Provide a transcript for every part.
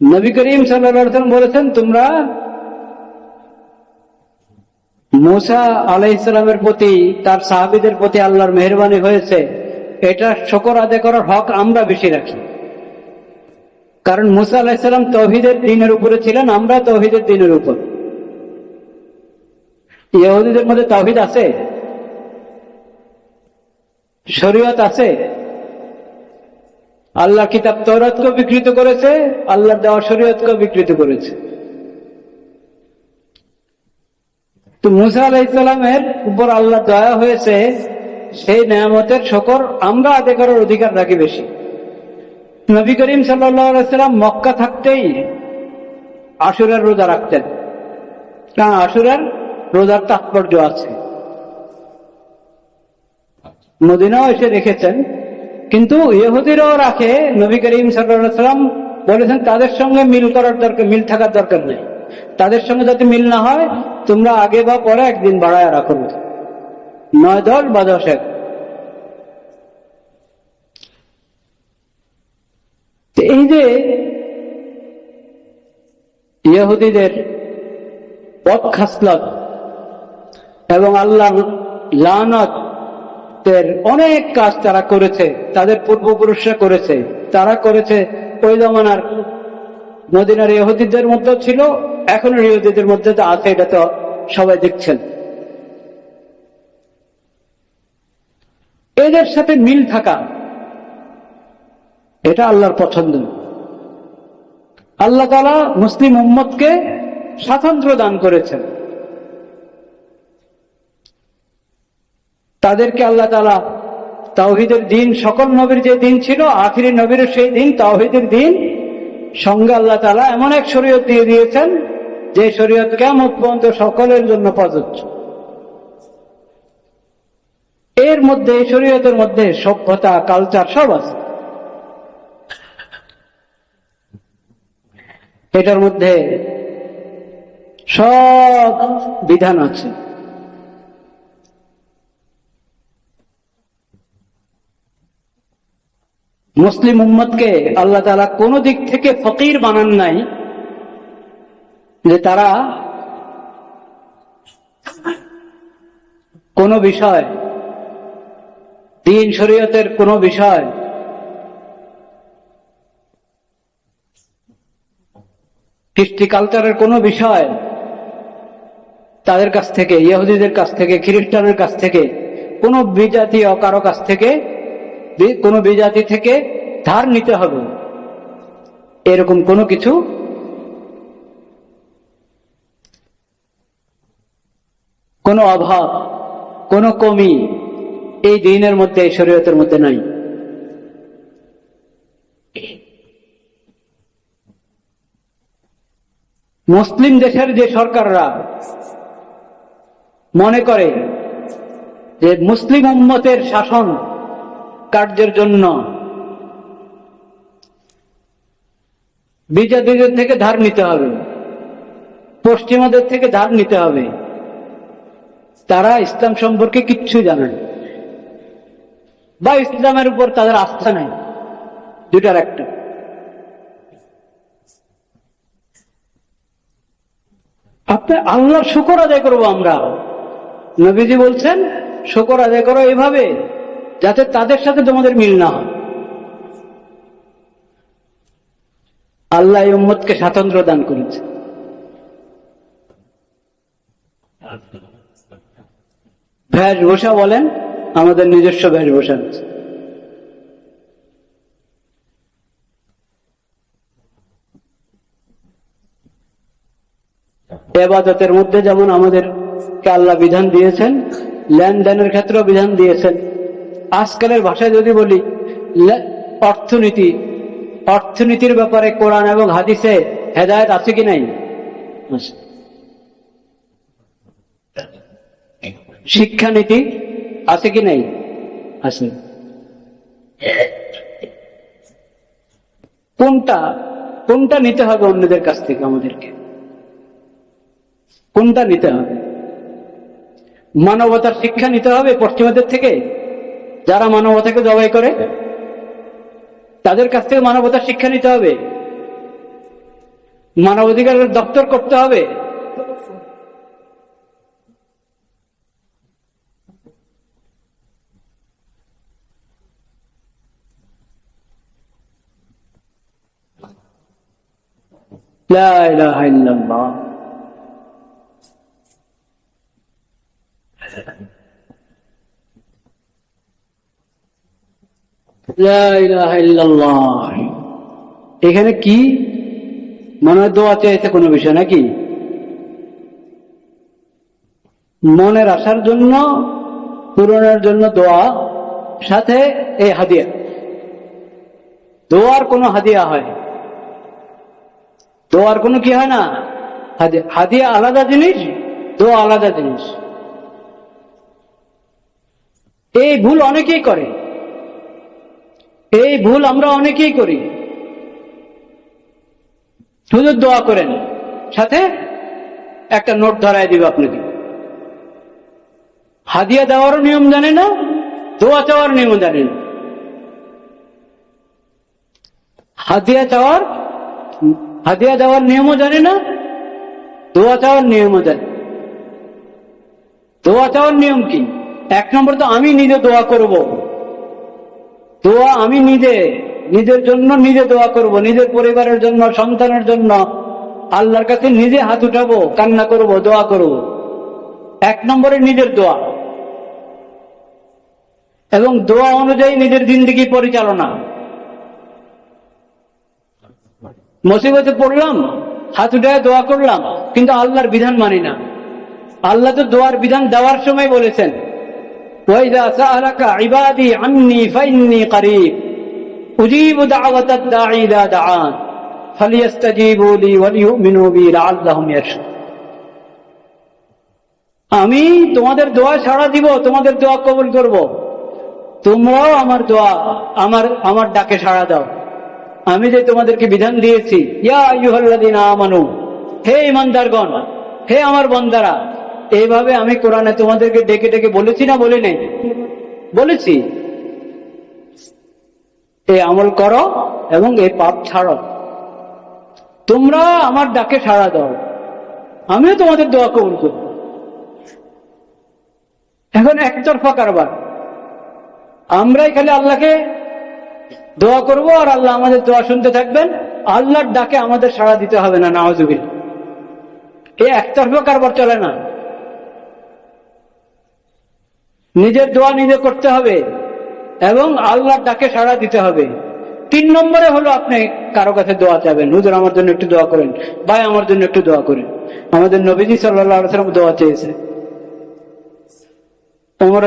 নবী করিম সাল্লাম বলেছেন, তোমরা মুসা আলাই ইসলামের প্রতি, তার সাহাবিদের প্রতি আল্লাহর মেহরবানি হয়েছে। এটা শকর আদায় করার হক আমরা বেশি রাখি। কারণ মুসা আলাহিসাল্লাম তহিদের দিনের উপরে ছিলেন, আমরা তহিদের দিনের উপর। ইহুদিদের মধ্যে তহিদ আছে, শরীয়ত আছে আল্লাহ কিতাব তৌরাতকে বিকৃত করেছে আল্লাহর দেওয়া শরীয়তকে বিকৃত করেছে। তো মুসা আলাহ ইসলামের উপর আল্লাহ দয়া হয়েছে, সেই নিয়ামতের শকর আমরা আদায় করার অধিকার রাখি বেশি। নবী করিম সাল্লাম মক্কা থাকতেই আশুরের রোজা রাখতেন। কারণ আশুরের রোজার তাৎপর্য আছে। মদিনাও এসে রেখেছেন। কিন্তু ইহুদিরাও রাখে, নবী করিম সাল্লাম বলেছেন, তাদের সঙ্গে মিল করার দরকার, মিল থাকার দরকার নেই। তাদের সঙ্গে যাতে মিল না হয়, তোমরা আগে বা পরে একদিন বাড়ায় রাখো। নয় দল বা দশ এক এই যে ইহুদিদের পথ খাসলত এবং আল্লাহ লানত অনেক কাজ তারা করেছে, তাদের পূর্বপুরুষরা করেছে। তারা করেছে ওই জমানার মদিনার ইহুদিদের মধ্যে ছিল এখন ইহুদিদের মধ্যে তো আছে, এটা তো সবাই দেখছেন। এদের সাথে মিল থাকা, এটা আল্লাহর পছন্দ। আল্লাহ তালা মুসলিম উম্মতকে স্বাতন্ত্র্য দান করেছেন। তাদেরকে আল্লাহ তালা তাওহিদের দিন, সকল নবীর যে দিন ছিল, আখিরি নবীর সেই দিন, তাওহিদের দিন সঙ্গে আল্লাহ তালা এমন এক শরীয়ত দিয়ে দিয়েছেন, যে শরীয়ত কেমন পর্যন্ত সকলের জন্য প্রযোজ্য। এর মধ্যে, এই শরীয়তের মধ্যে সভ্যতা কালচার সব আছে। এটার মধ্যে সব বিধান আছে। মুসলিম উম্মতকে আল্লাহ তালা কোন দিক থেকে ফকির বানান নাই যে তারা কোন বিষয়, দিন শরীয়তের কোন বিষয় কৃষ্টি কালচারের কোন বিষয় তাদের কাছ থেকে, ইহুদিদের কাছ থেকে খ্রিস্টানের কাছ থেকে, কোন বিজাতীয় কারও কাছ থেকে কোন বিজাতি থেকে ধার নিতে হবে। এরকম কোনো কিছু কোনো অভাব, কোনো কমি এই দিনের মধ্যে এই শরীয়তের মধ্যে নাই। মুসলিম দেশের যে সরকাররা মনে করে যে মুসলিম উম্মতের শাসন কার্যের জন্য। বিজাতিদের থেকে ধার নিতে হবে। পশ্চিমাদের থেকে ধার নিতে হবে। তারা ইসলাম সম্পর্কে কিচ্ছু জানেন বা ইসলামের উপর তাদের আস্থা নেই। দুটার একটা। আপনি আল্লাহর শুকর আদায় করব আমরা। নবীজি বলছেন, শুকর আদায় করো এভাবে যাতে তাদের সাথে তোমাদের মিল না হয়। আল্লাহ উম্মতকে স্বাতন্ত্র দান করেছে। ভোষা বলেন, আমাদের নিজস্ব ভোষা আছে। এবাদতের মধ্যে যেমন আমাদেরকে আল্লাহ বিধান দিয়েছেন, লেনদেনের ক্ষেত্রেও বিধান দিয়েছেন। আজকালের ভাষায় যদি বলি অর্থনীতি। অর্থনীতির ব্যাপারে কোরআন এবং হাদিসে হেদায়ত আছে কি নাই? শিক্ষানীতি আছে কি নাই? আছে। কোনটা কোনটা নিতে হবে অন্যদের কাছ থেকে আমাদেরকে? কোনটা নিতে হবে? মানবতার শিক্ষা নিতে হবে পশ্চিমাদের থেকে? যারা মানবতাকে জবাই করে তাদের কাছ থেকে মানবতার শিক্ষা নিতে হবে মানবাধিকারের দপ্তর করতে হবে لا إله إلا الله এখানে কি? মনে হয় দোয়া চাইছে কোনো বিষয় নাকি? মনের আসার জন্য, পূরণের জন্য দোয়া, সাথে এই হাদিয়া। দোয়ার কোনো হাদিয়া হয়? দোয়ার কোনো কি হয় না? হাদিয়া আলাদা জিনিস, দোয়া আলাদা জিনিস। এই ভুল অনেকেই করে। এই ভুল আমরা অনেকেই করি। শুধু দোয়া করেন। সাথে একটা নোট ধরায় দিব আপনাকে। হাদিয়া দেওয়ারও নিয়ম জানে না, দোয়া চাওয়ার নিয়ম জানে না। হাদিয়া চাওয়ার, হাদিয়া দেওয়ার নিয়মও জানে না, দোয়া চাওয়ার নিয়মও জানে। দোয়া চাওয়ার নিয়ম কি? এক নম্বর তো আমি নিজে দোয়া করব। দোয়া আমি নিজে, নিজের জন্য নিজে দোয়া করব, নিজের পরিবারের জন্য, সন্তানের জন্য। আল্লাহর কাছে নিজে হাত উঠাবো, কান্না করব, দোয়া করব। এক নম্বরে নিজের দোয়া। এবং দোয়া অনুযায়ী নিজের জিন্দগি পরিচালনা। মুসিবতে পড়লাম, হাত উঠায় দোয়া করলাম, কিন্তু আল্লাহর বিধান মানি না। আল্লাহ তো দোয়ার বিধান দেওয়ার সময় বলেছেন। وإذا سألك عبادي عني فإني قريب أجيب دعوة الداعي إذا دعان فليستجيبوا لي وليؤمنوا بي لعلهم يرشدون আমি তোমাদের দোয়া সাড়া দিব তোমাদের দোয়া কবুল করব তোমরাও আমার দোয়া আমার আমার ডাকে সাড়া দাও আমি যে তোমাদেরকে বিধান দিয়েছি ইয়া ইউহাল্লাদিনা আমানু হে ইমানদারগণ হে আমার বন্দারা এইভাবে আমি কোরআনে তোমাদেরকে ডেকে ডেকে বলেছি না বলি নাই? বলেছি। এই আমল করো এবং এই পাপ ছাড়ো। তোমরা আমার ডাকে সাড়া দাও। আমিও তোমাদের দোয়া কবুল করব। এখন একতরফা কারবার। আমরাই খালি আল্লাহকে দোয়া করব আর আল্লাহ আমাদের দোয়া শুনতে থাকবেন। আল্লাহর ডাকে আমাদের সাড়া দিতে হবে না নওয়াজুবিল এই একতরফা কারবার চলে না। নিজের দোয়া নিজে করতে হবে এবং আল্লাহর ডাকে সাড়া দিতে হবে। তিন নম্বরে হলো আপনি কারও কাছে দোয়া চাবেন, হুজুর, আমার জন্য একটু দোয়া করেন। ভাই, আমার জন্য একটু দোয়া করেন। আমাদের নবীজি সাল্লাম দোয়া চেয়েছে ওমর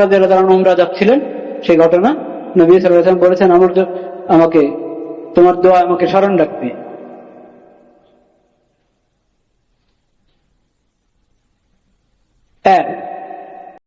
যাচ্ছিলেন, সেই ঘটনা নবী সাল্লাম বলেছেন, আমার আমাকে, তোমার দোয়া আমাকে স্মরণ রাখবে। এক